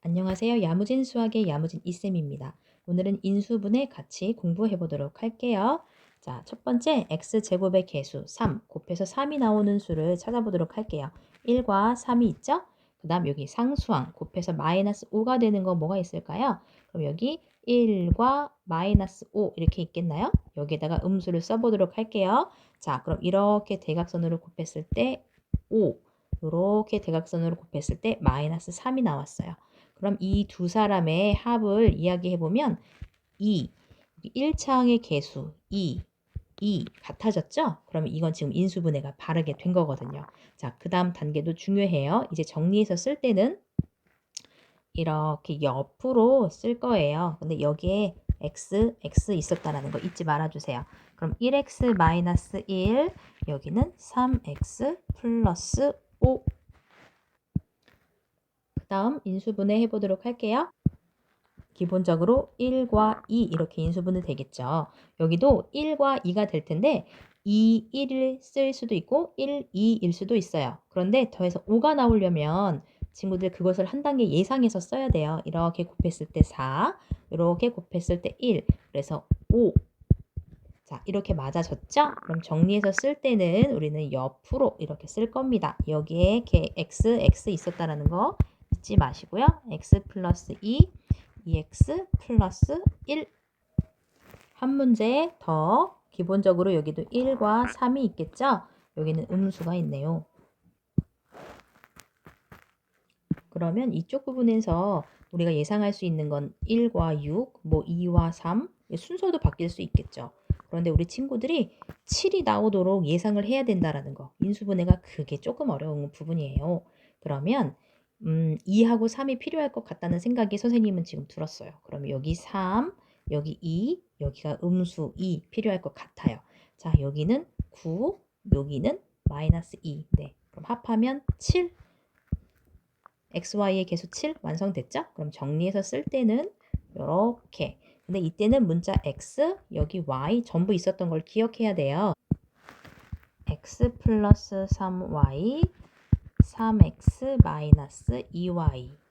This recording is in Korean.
안녕하세요. 야무진 수학의 야무진 이쌤입니다. 오늘은 인수분해 같이 공부해 보도록 할게요. 자, 첫 번째 x제곱의 개수 3 곱해서 3이 나오는 수를 찾아보도록 할게요. 1과 3이 있죠? 그 다음 여기 상수항 곱해서 마이너스 5가 되는 거 뭐가 있을까요? 그럼 여기 1과 마이너스 5 이렇게 있겠나요? 여기에다가 음수를 써보도록 할게요. 자, 그럼 이렇게 대각선으로 곱했을 때 5, 이렇게 대각선으로 곱했을 때 마이너스 3이 나왔어요. 그럼 이 두 사람의 합을 이야기해 보면 2, 1차항의 개수 2, 2 같아졌죠? 그러면 이건 지금 인수분해가 바르게 된 거거든요. 자, 그 다음 단계도 중요해요. 이제 정리해서 쓸 때는 이렇게 옆으로 쓸 거예요. 근데 여기에 x, x 있었다라는 거 잊지 말아주세요. 그럼 1x 마이너스 1, 여기는 3x 플러스 5 다음 인수분해 해보도록 할게요. 기본적으로 1과 2 이렇게 인수분해 되겠죠. 여기도 1과 2가 될 텐데 2, 1을 쓸 수도 있고 1, 2일 수도 있어요. 그런데 더해서 5가 나오려면 친구들 그것을 한 단계 예상해서 써야 돼요. 이렇게 곱했을 때 4, 이렇게 곱했을 때 1, 그래서 5. 자, 이렇게 맞아졌죠? 그럼 정리해서 쓸 때는 우리는 옆으로 이렇게 쓸 겁니다. 여기에 x, x 있었다라는 거 잊지 마시고요. x 플러스 2, 2x 플러스 1. 한 문제 더 기본적으로 여기도 1과 3이 있겠죠? 여기는 음수가 있네요. 그러면 이쪽 부분에서 우리가 예상할 수 있는 건 1과 6, 뭐 2와 3, 순서도 바뀔 수 있겠죠. 그런데 우리 친구들이 7이 나오도록 예상을 해야 된다라는 거. 인수분해가 그게 조금 어려운 부분이에요. 그러면 음, 2하고 3이 필요할 것 같다는 생각이 선생님은 지금 들었어요. 그러면 여기 3, 여기 2, 여기가 음수 2 필요할 것 같아요. 자, 여기는 9, 여기는 마이너스 2. 네. 그럼 합하면 7. xy의 개수 7 완성됐죠? 그럼 정리해서 쓸 때는 이렇게. 근데 이때는 문자 x, 여기 y 전부 있었던 걸 기억해야 돼요. x 플러스 3y 3x 마이너스 2y